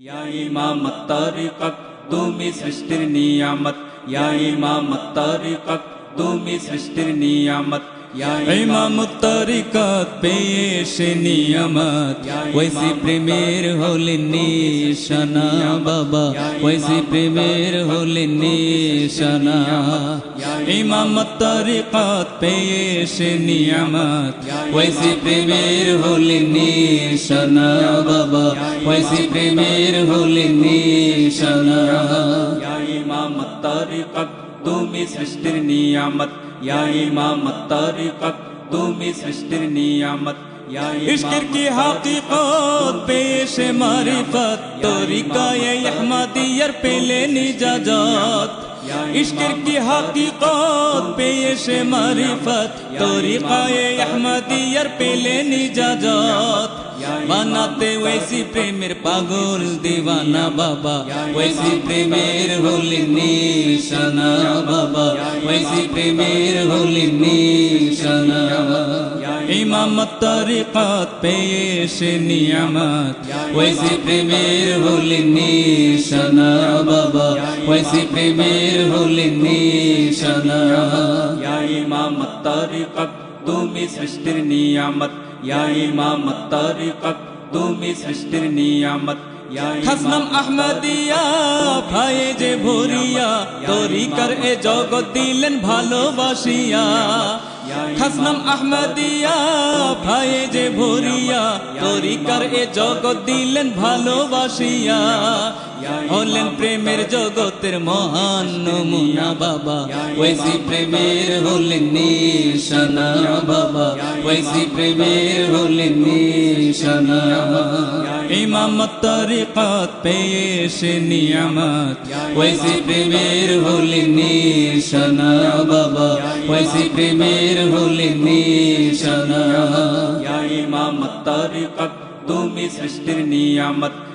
یا مع متاریکت تو میشیمت یا معا متاری کت تو میشیمت ইমাম তারিকাত তুমি সৃষ্টির নিয়ামত ওইসি প্রেমের হলেন নিশানা বাবা ওইসি প্রেমের হলেন নিশানা ইমাম তরিকত পেশ নিয়ামত ওইসি প্রেমের হলেন নিশানা বাবা ওইসি প্রেমের হলেন নিশানা ইমাম তারিকাত তুমি সৃষ্টির নিয়ামত عشقر کی حقیقت پیش معرفت طریقہ توی یار پہ لے نجاجات عشقر کی حقیقت پیش معرفت طریقہ تو احمدی یار پہ لے نجاجات باناتے ویسی پریمیر پاگول دیوانا بابا ویسی پریمیر بلنی شنا بابا ویسی پہ میر ہولی نیشنا امامت طریقات پہ میر ہولی نیشنا بابا ویسی پہ میر تم یا সৃষ্টির নিয়ামত ইয়া খাসনাম আহমদিয়া ভাই যে ভরিয়া তরিকার এ জগৎ দিলেন ভালোবাসিয়া খাসনাম আহমদিয়া ভাই যে ভরিয়া তরিকার এ জগৎ দিলেন ভালোবাসিয়া হলেন প্রেমের জগতের মহান নমুনা বাবা। ওইসি প্রেমের হলেন নিশানা বাবা। ওইসি প্রেমের হলেন নিশানা ইমামত তরিকত পেশ নিয়ামত। ওইসি প্রেমের হলেন নিশানা বাবা। ওইসি প্রেমের হলেন নিশানা ইয়া ইমাম তারিকাত, তুমি সৃষ্টির নিয়ামত।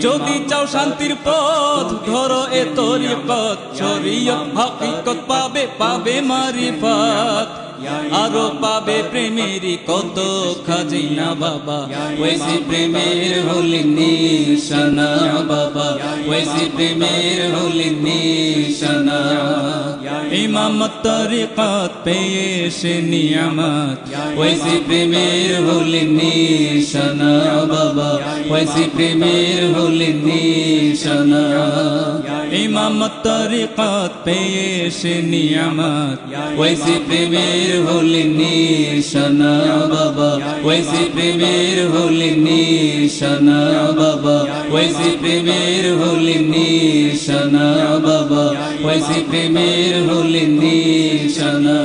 যদি চাও শান্তির পথ, ধরো এ তরিকত শরীয়ত হাকিকত পাবে পাবে মারিফাত। আরও পাবে প্রেমের কত খাজিনা বাবা। ওইসি প্রেমের হলি নিশানা বাবা। ওইসি প্রেমের হলি নিশানা। ইমামত তরিকত পেশ নিয়ামত। ওইসি প্রেমের হলি নিশানা ওইসি প্রেমের হলি নিশানা। ইমামত তরিকত পেশ নিয়ামত। ওইসি প্রেমের হলি নিশানা বাবা। ওইসি প্রেমের হলি নিশানা বাবা। ওইসি প্রেমের হলি নিশানা বাবা। ওইসি প্রেমের হলি নিশানা।